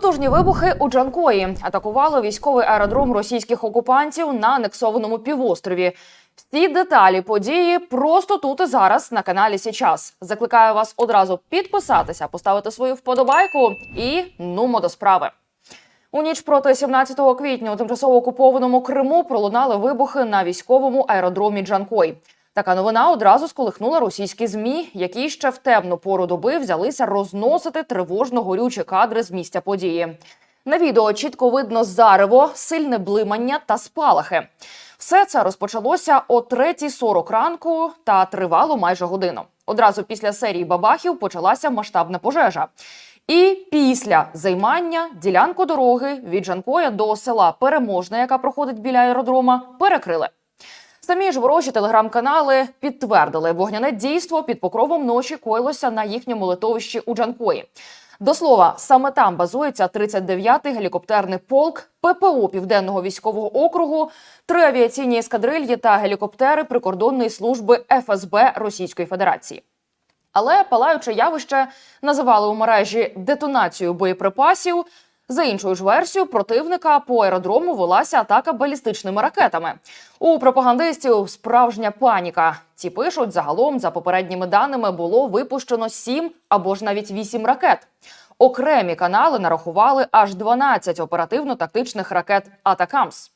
Потужні вибухи у Джанкої атакували військовий аеродром російських окупантів на анексованому півострові. Всі деталі події просто тут і зараз на каналі Січас. Закликаю вас одразу підписатися, поставити свою вподобайку і нумо до справи. У ніч проти 17 квітня у тимчасово окупованому Криму пролунали вибухи на військовому аеродромі Джанкой. Така новина одразу сколихнула російські змі, які ще в темну пору доби взялися розносити тривожно горючі кадри з місця події. На відео чітко видно зарево, сильне блимання та спалахи. Все це розпочалося о 3.40 ранку та тривало майже годину. Одразу після серії бабахів почалася масштабна пожежа. І після займання ділянку дороги від Жанкоя до села Переможне, яка проходить біля аеродрома, перекрили. Самі ж ворожі телеграм-канали підтвердили, вогняне дійство під покровом ночі коїлося на їхньому литовищі у Джанкої. До слова, саме там базується 39-й гелікоптерний полк ППО Південного військового округу, три авіаційні ескадрильї та гелікоптери прикордонної служби ФСБ Російської Федерації. Але палаюче явище називали у мережі детонацією боєприпасів. За іншою ж версією, противника по аеродрому велася атака балістичними ракетами. У пропагандистів справжня паніка. Ці пишуть, загалом, за попередніми даними, було випущено 7 або ж навіть 8 ракет. Окремі канали нарахували аж 12 оперативно-тактичних ракет Атакамс.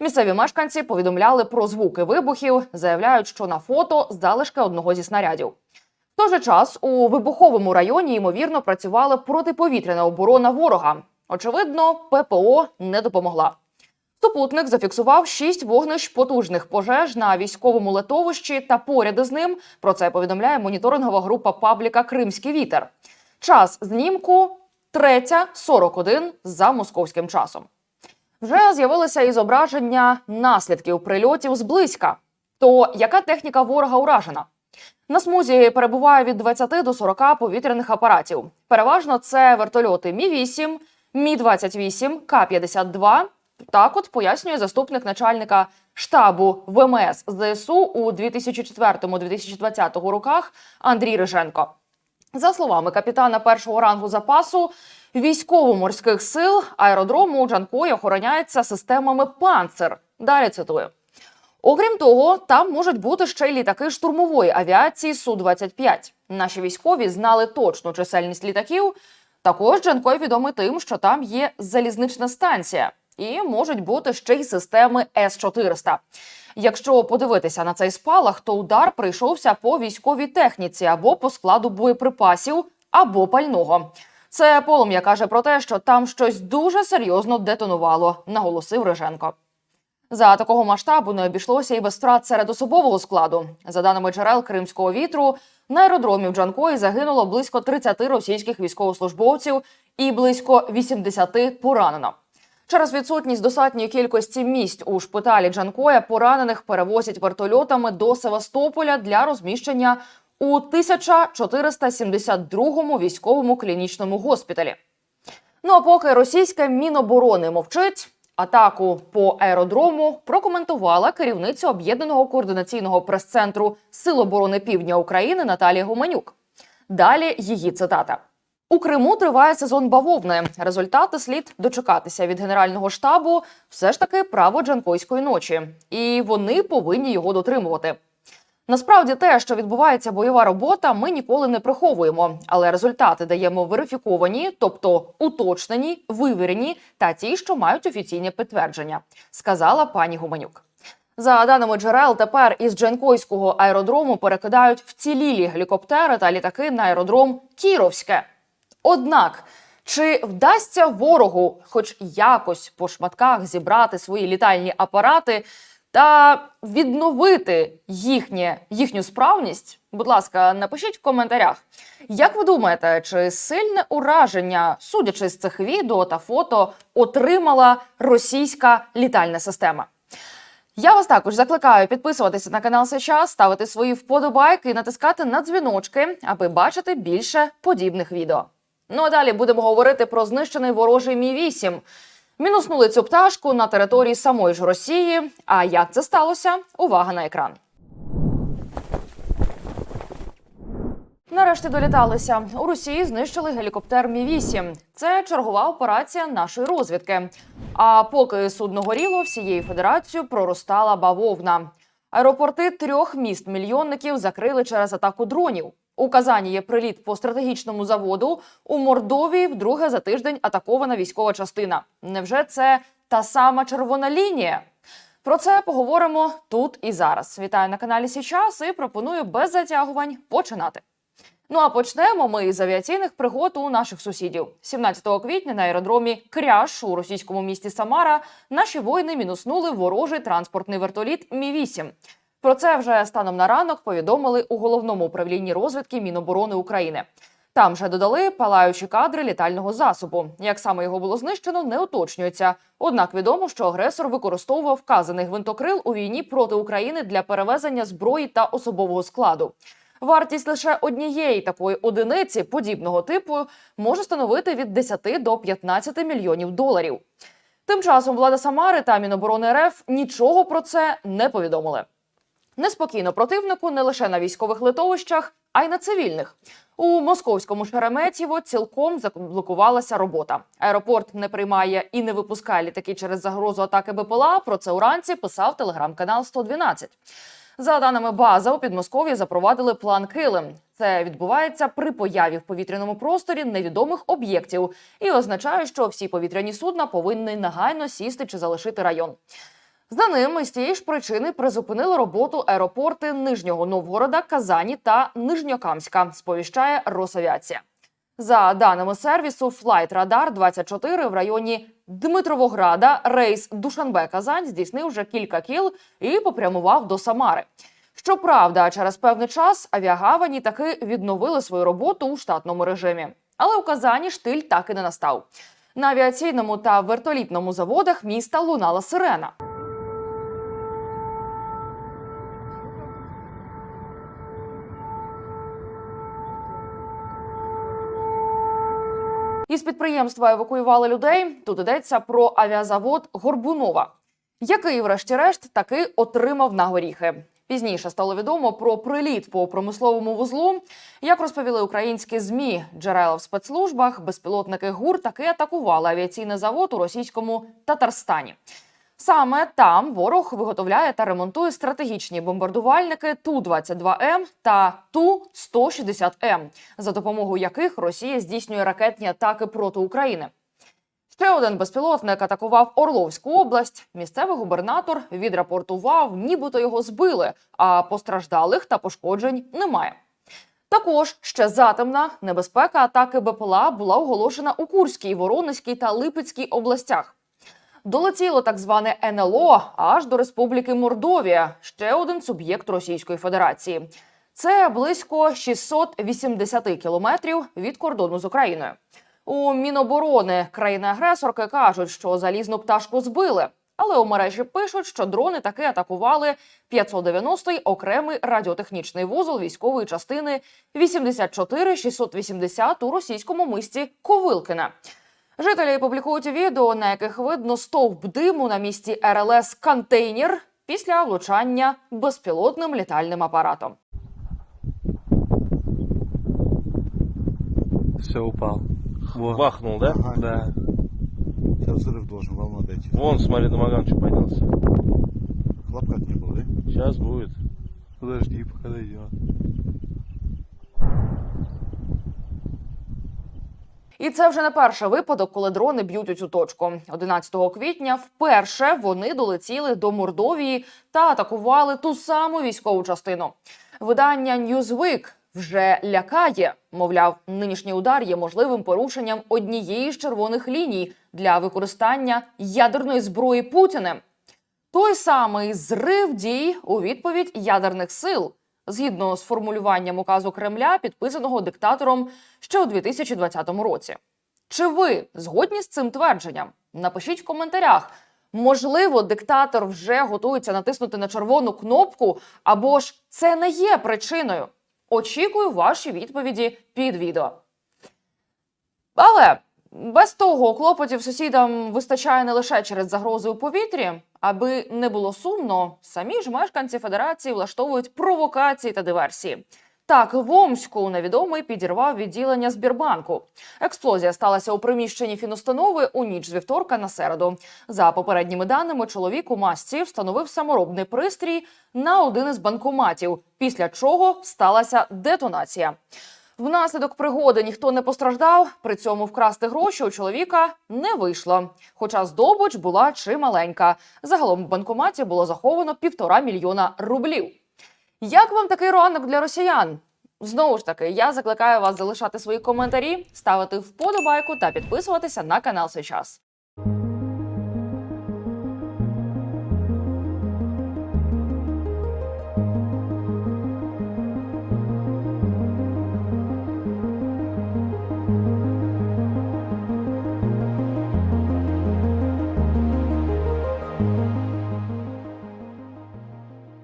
Місцеві мешканці повідомляли про звуки вибухів, заявляють, що на фото залишки одного зі снарядів. В той же час у вибуховому районі ймовірно працювала протиповітряна оборона ворога. Очевидно, ППО не допомогла. Супутник зафіксував шість вогнищ потужних пожеж на військовому летовищі та поряд із ним. Про це повідомляє моніторингова група пабліка Кримський вітер. Час знімку 3.41 за московським часом. Вже з'явилися і зображення наслідків прильотів зблизька. То яка техніка ворога уражена? На смузі перебуває від 20 до 40 повітряних апаратів. Переважно це вертольоти Мі 8 Мі 28 К 52 Так, от пояснює заступник начальника штабу ВМС ЗСУ у 2004-2020 роках Андрій Риженко. За словами капітана першого рангу запасу військово-морських сил, аеродрому у Джанкої охороняється системами «Панцер». Далі цитую. Окрім того, там можуть бути ще й літаки штурмової авіації Су-25. Наші військові знали точну чисельність літаків. Також Джанкой відомий тим, що там є залізнична станція, і можуть бути ще й системи С-400. Якщо подивитися на цей спалах, то удар прийшовся по військовій техніці або по складу боєприпасів, або пального. Це полум'я каже про те, що там щось дуже серйозно детонувало, наголосив Риженко. За такого масштабу не обійшлося і без втрат серед особового складу. За даними джерел Кримського вітру, на аеродромі в Джанкої загинуло близько 30 російських військовослужбовців і близько 80 поранено. Через відсутність достатньої кількості місць у шпиталі Джанкоя поранених перевозять вертольотами до Севастополя для розміщення у 1472-му військовому клінічному госпіталі. Ну а поки російське міноборони мовчить, атаку по аеродрому прокоментувала керівниця об'єднаного координаційного прес-центру Сил оборони Півдня України Наталія Гуменюк. Далі її цитата. У Криму триває сезон бавовни. Результати слід дочекатися від генерального штабу. Все ж таки право Джанкойської ночі, і вони повинні його дотримувати. Насправді, те, що відбувається бойова робота, ми ніколи не приховуємо, але результати даємо верифіковані, тобто уточнені, вивірені та ті, що мають офіційне підтвердження, сказала пані Гуменюк. За даними джерел, тепер із Джанкойського аеродрому перекидають вцілілі гелікоптери та літаки на аеродром Кіровське. Однак, чи вдасться ворогу, хоч якось по шматках зібрати свої літальні апарати та відновити їхнє, їхню справність? Будь ласка, напишіть в коментарях. Як ви думаєте, чи сильне ураження, судячи з цих відео та фото, отримала російська літальна система? Я вас також закликаю підписуватися на канал сейчас, ставити свої вподобайки і натискати на дзвіночки, аби бачити більше подібних відео. Ну а далі будемо говорити про знищений ворожий Мі 8 Мінуснули цю пташку на території самої ж Росії. А як це сталося? Увага на екран. Нарешті доліталися. У Росії знищили гелікоптер Мі 8 Це чергова операція нашої розвідки. А поки судно горіло, всією федерацією проростала бавовна. Аеропорти трьох міст мільйонників закрили через атаку дронів. У Казані є приліт по стратегічному заводу. У Мордовії вдруге за тиждень атакована військова частина. Невже це та сама червона лінія? Про це поговоримо тут і зараз. Вітаю на каналі Січас і пропоную без затягувань починати. Ну а почнемо ми з авіаційних пригод у наших сусідів. 17 квітня на аеродромі Кряж у російському місті Самара наші воїни мінуснули ворожий транспортний вертоліт Мі 8 Про це вже станом на ранок повідомили у головному управлінні розвідки Міноборони України. Там же додали палаючі кадри літального засобу. Як саме його було знищено, не уточнюється. Однак відомо, що агресор використовував вказаний гвинтокрил у війні проти України для перевезення зброї та особового складу. Вартість лише однієї такої одиниці подібного типу може становити від 10 до 15 мільйонів доларів. Тим часом влада Самари та Міноборони РФ нічого про це не повідомили. Неспокійно противнику не лише на військових литовищах, а й на цивільних. У московському Шереметьєво цілком заблокувалася робота. Аеропорт не приймає і не випускає літаки через загрозу атаки БПЛА. Про це уранці писав телеграм-канал 112. За даними база, у Підмосков'ї запровадили план Килим. Це відбувається при появі в повітряному просторі невідомих об'єктів і означає, що всі повітряні судна повинні негайно сісти чи залишити район. За ним з тієї ж причини призупинили роботу аеропорти Нижнього Новгорода, Казані та Нижньокамська. Сповіщає Росавіація. За даними сервісу Flight Radar 24 в районі Дмитровограда рейс Душанбе Казань здійснив вже кілька кіл і попрямував до Самари. Щоправда, через певний час авіагавані таки відновили свою роботу у штатному режимі. Але у Казані штиль так і не настав. На авіаційному та вертолітному заводах міста лунала сирена. Із підприємства евакуювали людей. Тут йдеться про авіазавод Горбунова, який, врешті-решт, таки отримав на горіхи. Пізніше стало відомо про приліт по промисловому вузлу. Як розповіли українські змі джерела в спецслужбах, безпілотники ГУР таки атакували авіаційний завод у російському Татарстані. Саме там ворог виготовляє та ремонтує стратегічні бомбардувальники Ту-22М та Ту-160М, за допомогою яких Росія здійснює ракетні атаки проти України. Ще один безпілотник атакував Орловську область. Місцевий губернатор відрапортував, нібито його збили, а постраждалих та пошкоджень немає. Також ще затемна небезпека атаки БПЛА була оголошена у Курській, Воронезькій та Липецькій областях. Долетіло так зване НЛО аж до Республіки Мордовія, ще один суб'єкт Російської Федерації. Це близько 680 кілометрів від кордону з Україною. У Міноборони країни-агресорки кажуть, що залізну пташку збили. Але у мережі пишуть, що дрони таки атакували 590-й окремий радіотехнічний вузол військової частини 84-680 у російському мисті Ковилкине. Жителі публікують відео, на яких видно стовп диму на місці РЛС контейнер після влучання безпілотним літальним апаратом. Все, упал. Вот. Бахнул, да? Ага. Да. Сейчас взрыв должен, волна дойти. Вон, смотри, Домоган что поднялся. Хлопка не было, да? Сейчас будет. Подожди, пока дойдет. І це вже не перший випадок, коли дрони б'ють у цю точку. 11 квітня вперше вони долетіли до Мордовії та атакували ту саму військову частину. Видання Newsweek вже лякає. Мовляв, нинішній удар є можливим порушенням однієї з червоних ліній для використання ядерної зброї Путіним. Той самий зрив дій у відповідь ядерних сил, згідно з формулюванням указу Кремля, підписаного диктатором ще у 2020 році. Чи ви згодні з цим твердженням? Напишіть в коментарях. Можливо, диктатор вже готується натиснути на червону кнопку, або ж це не є причиною. Очікую ваші відповіді під відео. Але без того клопотів сусідам вистачає не лише через загрози у повітрі, аби не було сумно, самі ж мешканці федерації влаштовують провокації та диверсії. Так, в Омську невідомий підірвав відділення Збірбанку. Експлозія сталася у приміщенні фінустанови у ніч з вівторка на середу. За попередніми даними, чоловік у масці встановив саморобний пристрій на один із банкоматів, після чого сталася детонація. Внаслідок пригоди ніхто не постраждав. При цьому вкрасти гроші у чоловіка не вийшло. Хоча здобич була чималенька. Загалом в банкоматі було заховано півтора мільйона рублів. Як вам такий ранок для росіян? Знову ж таки, я закликаю вас залишати свої коментарі, ставити вподобайку та підписуватися на канал сейчас.